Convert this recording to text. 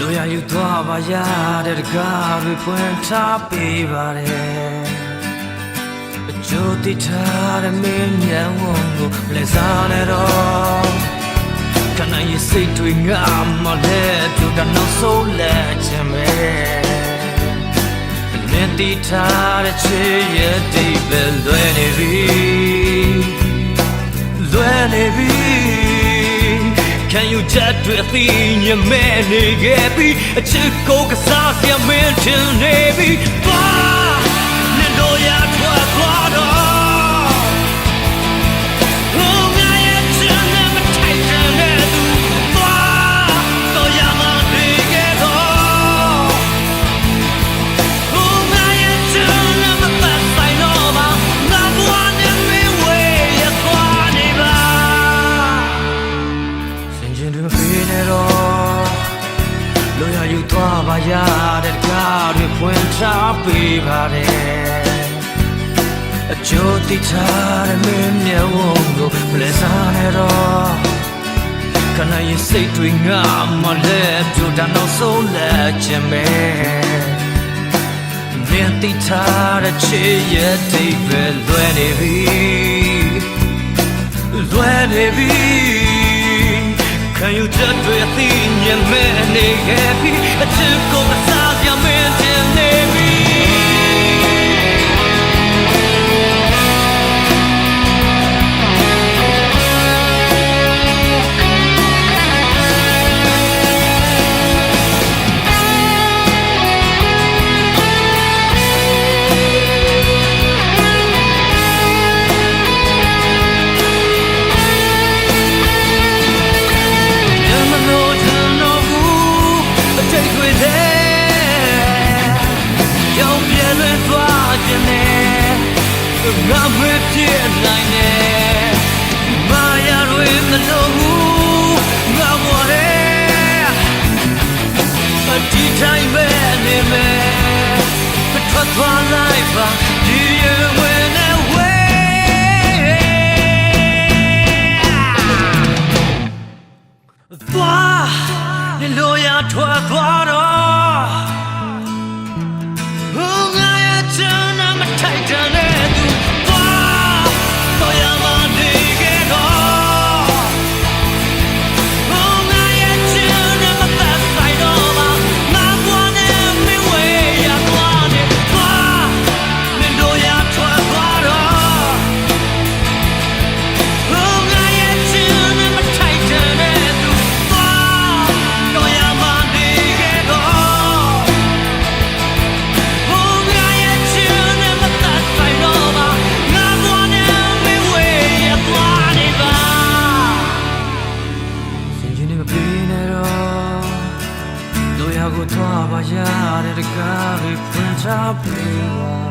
လိုရယူသွားပါရတဲ့တကားတွေပွင့်ထားပေးပါတယ်အကျိုးတိထားတဲ့မင်းညံဝုံကိုလက်စားနေတော့ခဏရေးစိတ်တွေငါမလဲပြတ်တဲ့နောက်ဆုံးလက်ချင်ပဲမင်းတိထားတဲ့ချစ်ရဲ့ဒီပဲလွယ်နေပြီ Can you just do a thing you man nigga be a chick go cause I man till navy ba nindo ya twa twa do Oh ပါရတဲ့တကားတွေဖွင့်ထားပေးပါတယ်အကျိုးတိထားတဲ့မင်းမျက်ဝန်းကိုမလဲစားနဲ့တော့ခဏရေးစိတ်တွေငါမလဲပြတ်တဲ့နောက်ဆုံးလက်ချင်ပဲမင်းတိထားတဲ့ချစ်ရဲ့တိတ်ပဲလွယ်နေပြီလွယ်နေပြီ Can you just do a thing you man nigga be a chip go a size your man ငါပဲဖြစ်နိုင်တယ်မာယာတွေမလို့ဘူးငါမော်တယ်အတီးတိုင်းပဲနေမယ်ပထမသွားလိုက်ပါဒီရွယ်ဝဲနဲ့ဝဲသွားနေလို့ရထွက်သွားတော့ Oh, I am Sing you never been at all. တို့ရကိုသွားပါရတဲ့တကားပဲဖွင့်ချပေးပါ